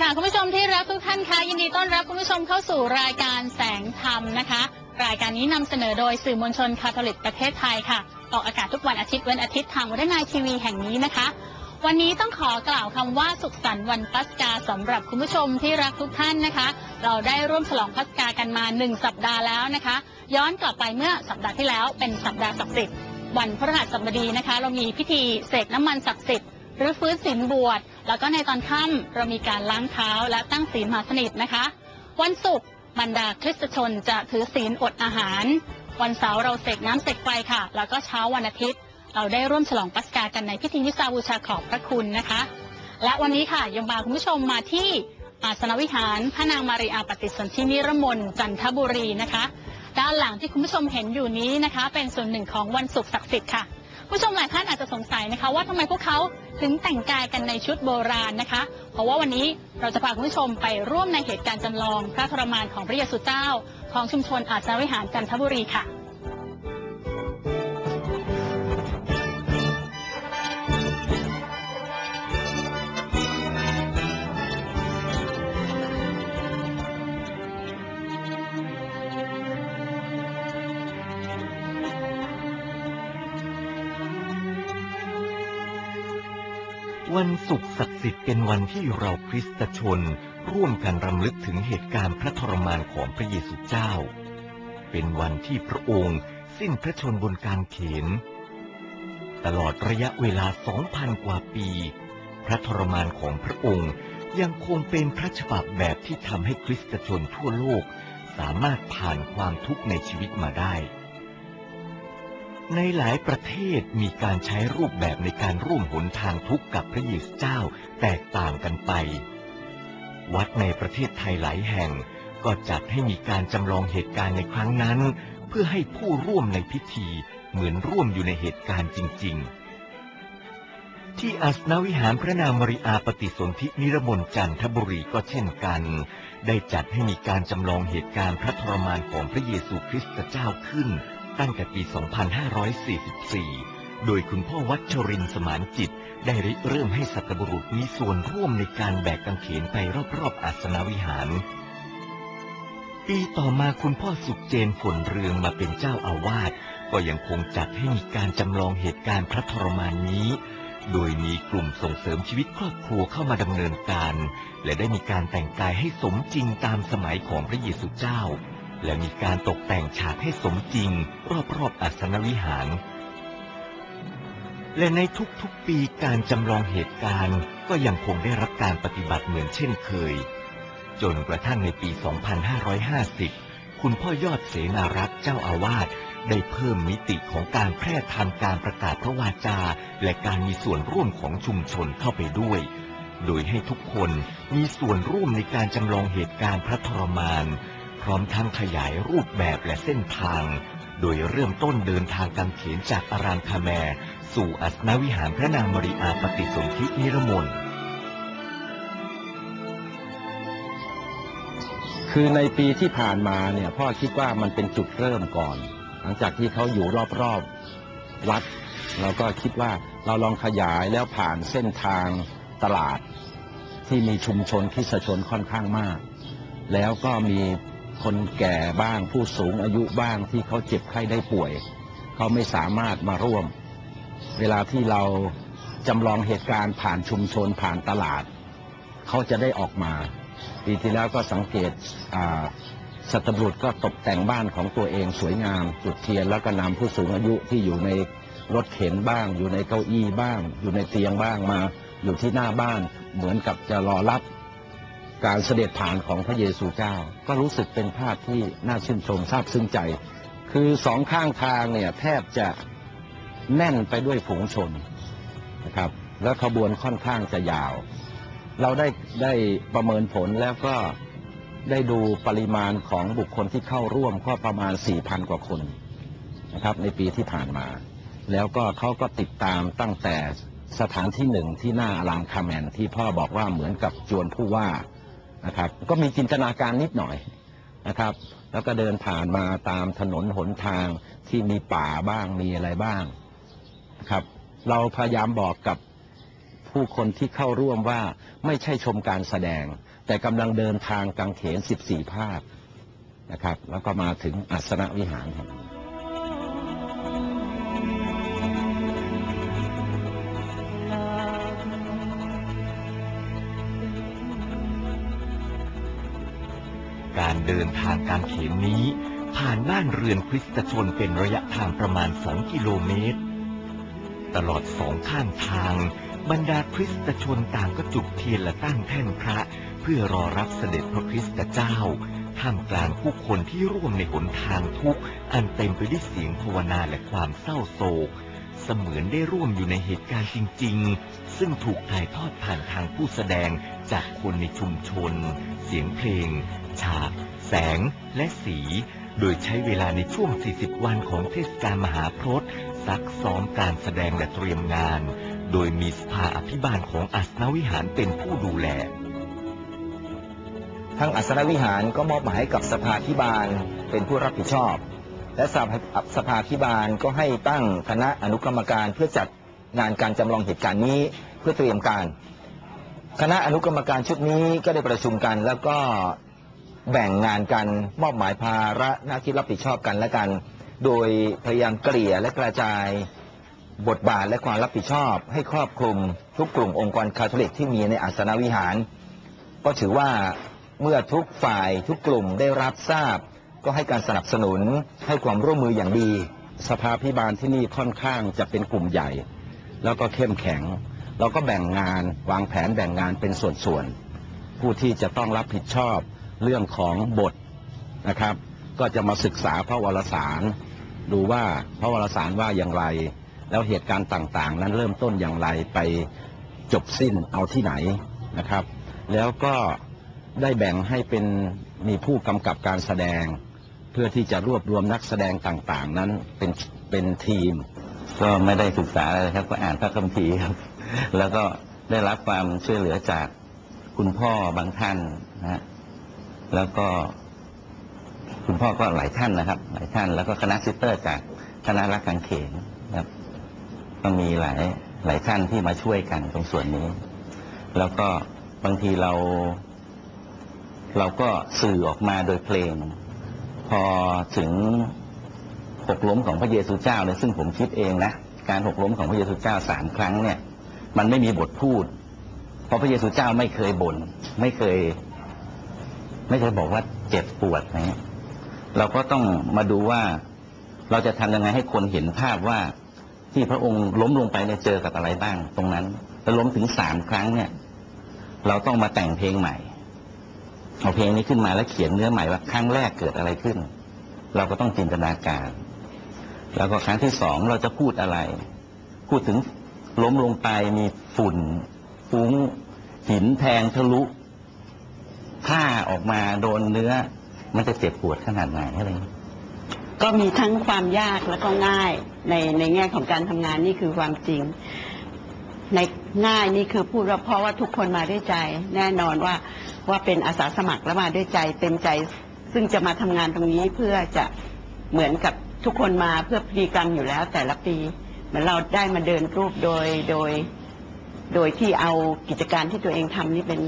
ค่ะคุณผู้ชมที่รักทุกท่านคะยินดีต้อนรับคุณผู้ชมเข้าสู่รายการแสงธรรมนะคะ รายการนี้นำเสนอโดยสื่อมวลชนคาทอลิกประเทศไทยค่ะ ออกอากาศทุกวันอาทิตย์เว้นอาทิตย์ทางวันนายทีวีแห่งนี้นะคะ วันนี้ต้องขอกล่าวคำว่าสุขสันต์วันปัสกาสำหรับคุณผู้ชมที่รักทุกท่านนะคะ เราได้ร่วมฉลองปัสกากันมาหนึ่งสัปดาห์แล้วนะคะ ย้อนกลับไปเมื่อสัปดาห์ที่แล้วเป็นสัปดาห์ศักดิ์สิทธิ์วันพฤหัสบดีนะคะ เรามีพิธีเสกน้ำมันศักดิ์สิทธิ์หรือฟื้นศีลบวช แล้วก็ในตอนค่ำเรามีการล้างเท้าและตั้งศีลมหาสนิทนะคะ วันศุกร์บรรดาคริสตชนจะถือศีลอดอาหาร วันเสาร์เราเสกน้ำเสกไฟค่ะ แล้วก็เช้าวันอาทิตย์ เราได้ร่วมฉลองปัสกากันในพิธีวิสาบูชาขอบพระคุณนะคะ และวันนี้ค่ะยังพาคุณผู้ชมมาที่อาสนวิหารพระนางมารีอาปฏิสนธินิรมนจันทบุรีนะคะ ด้านหลังที่คุณผู้ชมเห็นอยู่นี้นะคะ เป็นส่วนหนึ่งของวันศุกร์ศักดิ์สิทธิ์ค่ะ ผู้ชมหลายท่านอาจจะสงสัยนะคะ ว่าทำไมพวกเขาถึงแต่งกายกันในชุดโบราณนะคะ เพราะว่าวันนี้เราจะพาคุณผู้ชมไปร่วมในเหตุการณ์จำลอง พระทรมานของพระเยซูเจ้า ของชุมชนอาจารวิหารจันทบุรีค่ะ วันศุกร์ศักดิ์สิทธิ์เป็นวันที่เราคริสตชน ร่วมกันรำลึกถึงเหตุการณ์พระทรมานของพระเยซูเจ้า เป็นวันที่พระองค์สิ้นพระชนบนกางเขน ตลอดระยะเวลาสองพันกว่าปี พระทรมานของพระองค์ยังคงเป็นพระฉบับแบบที่ทำให้คริสตชนทั่วโลก สามารถผ่านความทุกข์ในชีวิตมาได้ ในหลายประเทศมีการใช้รูปแบบในการร่วมหนทางทุกข์กับพระเยซูเจ้าแตกต่างกันไป วัดในประเทศไทยหลายแห่ง ก็จัดให้มีการจำลองเหตุการณ์ในครั้งนั้น เพื่อให้ผู้ร่วมในพิธีเหมือนร่วมอยู่ในเหตุการณ์จริง ๆ ที่อาสนวิหารพระนางมริอาปฏิสนธินิรมนจันทบุรีก็เช่นกัน ได้จัดให้มีการจำลองเหตุการณ์พระทรมานของพระเยซูคริสต์เจ้าขึ้น ตั้งแต่ปี 2544 โดยคุณพ่อวัชรินสมานจิต ได้ริเริ่มให้สัตบุรุษมีส่วนร่วมในการแบกกางเขนไปรอบๆอาสนวิหาร ปีต่อมาคุณพ่อสุขเจนฝนเรืองมาเป็นเจ้าอาวาส ก็ยังคงจัดให้มีการจำลองเหตุการณ์พระทรมานนี้โดยมีกลุ่มส่งเสริมชีวิตครอบครัวเข้ามาดำเนินการ และได้มีการแต่งกายให้สมจริงตามสมัยของพระเยซูเจ้า และมีการตกแต่งฉากให้สมจริง รอบๆอาสนวิหาร และในทุกๆปีการจำลองเหตุการณ์ก็ยังคงได้รับการปฏิบัติเหมือนเช่นเคย จนกระทั่งในปี 2550 คุณพ่อยอดเสนารักษ์เจ้าอาวาสได้เพิ่มมิติของการแพร่ทำการประกาศพระวาจา และการมีส่วนร่วมของชุมชนเข้าไปด้วย โดยให้ทุกคนมีส่วนร่วมในการจำลองเหตุการณ์พระทรมาน ร้อมทั้งขยายรูปแบบและเส้นทาง โดยเริ่มต้นเดินทางกันเขนจากอารามคาแมสู่อัสนวิหารพระนางมริอาปฏิสนธินิรมนคือในปีที่ผ่านมาเนี่ยพ่อคิดว่ามันเป็นจุดเริ่มก่อน หลังจากที่เขาอยู่รอบๆวัดเราก็คิดว่าเราลองขยายแล้วผ่านเส้นทางตลาดที่มีชุมชนคริสชนค่อนข้างมาก แล้วก็มี คนแก่บ้างผู้สูงอายุบ้างที่เขาเจ็บไข้ได้ป่วย เขาไม่สามารถมาร่วม เวลาที่เราจำลองเหตุการณ์ผ่านชุมชนผ่านตลาด เขาจะได้ออกมาปีที่แล้วก็สังเกตอ่าสัตบุรุษก็ตกแต่งบ้านของตัวเองสวยงามจุดเทียนแล้วก็นำผู้สูงอายุที่อยู่ในรถเข็นบ้าง อยู่ในเก้าอี้บ้าง อยู่ในเตียงบ้างมา อยู่ที่หน้าบ้านเหมือนกับจะรอรับ การเสด็จผ่านของพระเยซูเจ้า ก็รู้สึกเป็นภาพที่น่าชื่นชมซาบซึ้งใจ คือสองข้างทางเนี่ยแทบจะแน่นไปด้วยฝูงชนนะครับ แล้วขบวนค่อนข้างจะยาว เราได้ได้ประเมินผลแล้วก็ได้ดูปริมาณของบุคคลที่เข้าร่วมก็ประมาณ 4,000 กว่าคนนะครับ ในปีที่ผ่านมา แล้วก็เขาก็ติดตามตั้งแต่สถานที่หนึ่งที่หน้าอารามคาแมนที่พ่อบอกว่าเหมือนกับจวนผู้ว่า นะครับ ก็มีจินตนาการนิดหน่อยนะครับ แล้วก็เดินผ่านมาตามถนนหนทางที่มีป่าบ้างมีอะไรบ้างนะครับ เราพยายามบอกกับผู้คนที่เข้าร่วมว่าไม่ใช่ชมการแสดง แต่กำลังเดินทางกังเขน 14 ภาคนะครับ แล้วก็มาถึงอัสนวิหารแห่ง การเดินทางการเขนนี้ ผ่านบ้านเรือนคริสตชนเป็นระยะทางประมาณ2กิโลเมตร ตลอดสองข้างทาง บรรดาคริสตชนต่างก็จุดเทียนและตั้งแท่นพระ เพื่อรอรับเสด็จพระคริสตเจ้า ท่ามกลางผู้คนที่ร่วมในหนทางทุกข์อันเต็มไปด้วยเสียงภาวนาและความเศร้าโศก เสมือนได้ร่วมอยู่ในเหตุการณ์จริง ๆ ซึ่งถูกถ่ายทอดผ่านทางผู้แสดงจากคนในชุมชน เสียงเพลง ฉาก แสง และสี โดยใช้เวลาในช่วง 40 วันของเทศกาลมหาพรตซักซ้อมการแสดงและเตรียมงาน โดยมีสภาอภิบาลของอัสนวิหารเป็นผู้ดูแลทางอัสนวิหารก็มอบหมายให้กับสภาธิบาลเป็นผู้รับผิดชอบ และสภาสภาธิบาลก็ให้ตั้งคณะอนุกรรมการเพื่อจัดงานการจำลองเหตุการณ์นี้เพื่อเตรียมการ คณะอนุกรรมการชุดนี้ก็ได้ประชุมกัน แล้วก็แบ่งงานกันมอบหมายภาระหน้าที่รับผิดชอบกันและกัน โดยพยายามเกลี่ยและกระจายบทบาทและความรับผิดชอบ ให้ครอบคลุมทุกกลุ่มองค์กรคาทอลิกที่มีในอัสนวิหาร ก็ถือว่าเมื่อทุกฝ่ายทุกกลุ่มได้รับทราบ ก็ให้การสนับสนุนให้ความร่วมมืออย่างดี สภาพิบาลที่นี่ค่อนข้างจะเป็นกลุ่มใหญ่ แล้วก็เข้มแข็ง เราก็แบ่งงานวางแผนแบ่งงานเป็นส่วนๆ ผู้ที่จะต้องรับผิดชอบเรื่องของบทนะครับ ก็จะมาศึกษาพระวรสาร ดูว่าพระวรสารว่าอย่างไร แล้วเหตุการณ์ต่างๆ นั้นเริ่มต้นอย่างไรไปจบสิ้นเอาที่ไหนนะครับ แล้วก็ได้แบ่งให้เป็นมีผู้กำกับการแสดง พื่อที่จะรวบรวมนักแสดงต่างๆ นั้นเป็นเป็นทีม ก็ไม่ได้ศึกษาอะไรครับก็อ่านพระคัมภีร์ครับ แล้วก็ได้รับความช่วยเหลือจากคุณพ่อบางท่านนะฮะแล้วก็ คุณพ่อก็หลายท่านนะครับ หลายท่าน แล้วก็คณะซิสเตอร์จากคณะรักกังเขนครับ ก็มีหลายหลายท่านที่มาช่วยกันตรงส่วนนี้ แล้วก็บางทีเรา เราก็สื่อออกมาโดยเพลง พอถึงหกล้มของพระเยซูเจ้าเนี่ยซึ่งผมคิดเองนะการหกล้มของพระเยซูเจ้าสามครั้งเนี่ย มันไม่มีบทพูด เพราะพระเยซูเจ้าไม่เคยบน่นไม่เคย ไม่เคยบอกว่าเจ็บปวดนะ เราก็ต้องมาดูว่าเราจะทำยังไงให้คนเห็นภาพว่าที่พระองค์ล้มลงไปเนี่ยเจอกับอะไรบ้าง ตรงนั้นแล้วล้มถึงสามครั้งเนี่ย เราต้องมาแต่งเพลงใหม่ เอาเพลงนี้ขึ้นมาแล้วเขียนเนื้อใหม่ว่าครั้งแรกเกิดอะไรขึ้น เราก็ต้องจินตนาการ แล้วก็ครั้งที่สองเราจะพูดอะไร พูดถึงล้มลงไปมีฝุ่น ฟุ้ง หินแทงทะลุผ้าออกมาโดนเนื้อ มันจะเจ็บปวดขนาดไหนอะไรก็มีทั้งความยากและก็ง่ายในในแง่ของการทำงานนี่คือความจริง ในง่ายนี่คือพูดว่าเพราะว่าทุกคนมาด้วยใจ แน่นอนว่าว่าเป็นอาสาสมัครแล้วมาด้วยใจเต็มใจ ซึ่งจะมาทำงานตรงนี้เพื่อจะเหมือนกับทุกคนมาเพื่อพิธีกรรมอยู่แล้วแต่ละปี เหมือนเราได้มาเดินรูปโดยโดย โดยที่เอากิจการที่ตัวเองทำนี่เป็น